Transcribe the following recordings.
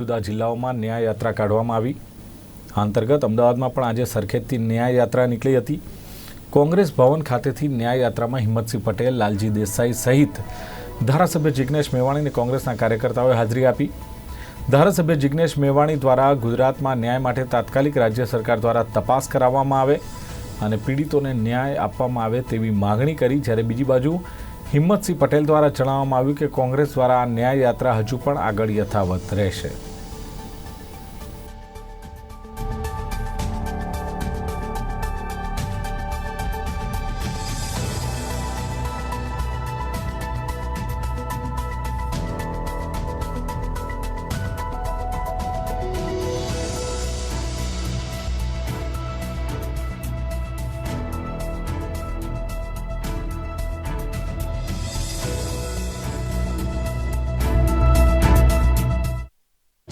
જુદા જિલ્લાઓમાં ન્યાય યાત્રા કાઢવામાં આવી. આ અંતર્ગત અમદાવાદમાં પણ આજે સરખેજથી ન્યાય યાત્રા નીકળી હતી. કોંગ્રેસ ભવન ખાતેથી ન્યાય યાત્રામાં હિંમતસિંહ પટેલ, લાલજી દેસાઈ સહિત ધારાસભ્ય જિજ્ઞેશ મેવાણી અને કોંગ્રેસના કાર્યકર્તાઓએ હાજરી આપી. ધારાસભ્ય જિજ્ઞેશ મેવાણી દ્વારા ગુજરાતમાં ન્યાય માટે તાત્કાલિક રાજ્ય સરકાર દ્વારા તપાસ કરાવવામાં આવે અને પીડિતોને ન્યાય આપવામાં આવે તેવી માગણી કરી. જ્યારે બીજી બાજુ હિંમતસિંહ પટેલ દ્વારા જણાવવામાં આવ્યું કે કોંગ્રેસ દ્વારા આ ન્યાય યાત્રા હજુ પણ આગળ યથાવત રહેશે.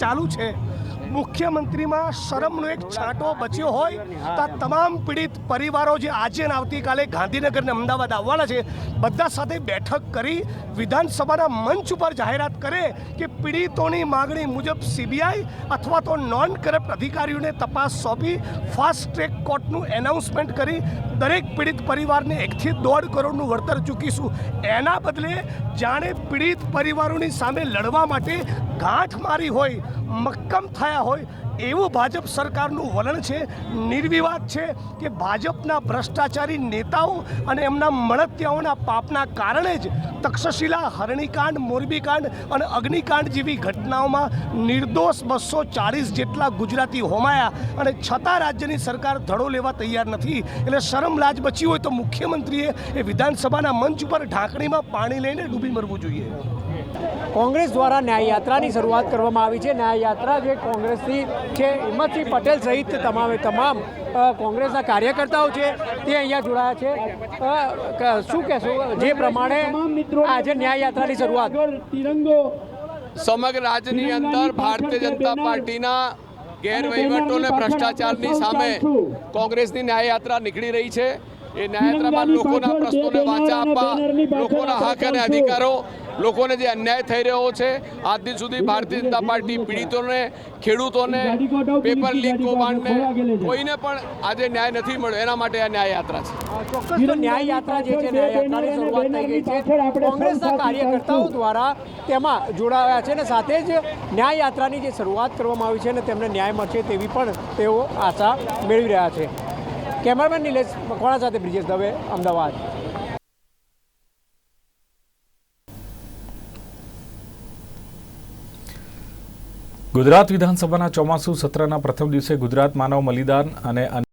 ચાલુ છે. મુખ્યમંત્રીમાં શરમનો એક છાંટો બચ્યો હોય તો તમામ પીડિત પરિવારો જે આજે અને આવતીકાલે ગાંધીનગર અને અમદાવાદ આવવાના છે, બધા સાથે બેઠક કરી વિધાનસભાના મંચ ઉપર જાહેરાત કરે કે પીડિતોની માગણી મુજબ સીબીઆઈ અથવા તો નોન કરપ્ટ અધિકારીઓને તપાસ સોંપી ફાસ્ટ ટ્રેક કોર્ટનું એનાઉન્સમેન્ટ કરી દરેક પીડિત પરિવારને એકથી દોઢ કરોડનું વળતર ચૂકીશું. એના બદલે જાણે પીડિત પરિવારોની સામે લડવા માટે ગાંઠ મારી હોય, મક્કમ થયા હોય, એવું ભાજપ સરકારનું વલણ છે, નિર્વિવાદ છે કે ભાજપના ભ્રષ્ટાચારી નેતાઓ અને એમના મળતિયાઓના પાપના કારણે જ તક્ષશિલા, હરણીકાંડ, મોરબીકાંડ અને અગ્નિકાંડ જેવી ઘટનાઓમાં નિર્દોષ બસો ચાળીસ જેટલા ગુજરાતી હોમાયા અને છતાં રાજ્યની સરકાર ધડો લેવા તૈયાર નથી. એટલે શરમ લાજ બચી હોય તો મુખ્યમંત્રીએ એ વિધાનસભાના મંચ ઉપર ઢાંકણીમાં પાણી લઈને ડૂબી મરવું જોઈએ. કોંગ્રેસ દ્વારા ન્યાયયાત્રાની શરૂઆત કરવામાં આવી છે. ન્યાયયાત્રા જે કોંગ્રેસથી છે હિંમતસિંહ પટેલ સહિત તમામે તમામ કોંગ્રેસના કાર્યકર્તાઓ છે તે અહીંયા જોડાયા છે. શું કહેશો? જે પ્રમાણે આજે ન્યાયયાત્રાની શરૂઆત. તિરંગો સમગ્ર રાજ્યની અંદર ભારતીય જનતા પાર્ટીના ગેરવહીવટો અને ભ્રષ્ટાચારની સામે કોંગ્રેસની ન્યાયયાત્રા નીકળી રહી છે. એ ન્યાયયાત્રામાં લોકોના પ્રશ્નોને વાંચા આપવા લોકોના હક અને અધિકારો લોકોને જે અન્યાય થઈ રહ્યો છે આજ દિન સુધી ભારતીય જનતા પાર્ટી પીડિતોને ખેડૂતોને પેપર લીક કૌભાંડને કોઈને પણ આજે ન્યાય નથી મળ્યો. એના માટે આ ન્યાયયાત્રા છે. ચોક્કસ તો ન્યાય યાત્રા જે છે ન્યાય યાત્રાની શરૂઆત થઈ ગઈ છે. કોંગ્રેસના કાર્યકર્તાઓ દ્વારા તેમાં જોડાયા છે અને સાથે જ ન્યાય યાત્રાની જે શરૂઆત કરવામાં આવી છે અને તેમને ન્યાય મળશે તેવી પણ તેઓ આશા મેળવી રહ્યા છે. કેમેરામેન નિલેશ મકવાણા સાથે બ્રિજેશ દવે અમદાવાદ. ગુજરાત વિધાનસભાના ચોમાસુ સત્રના પ્રથમ દિવસે ગુજરાત માનવ મલિદાન અને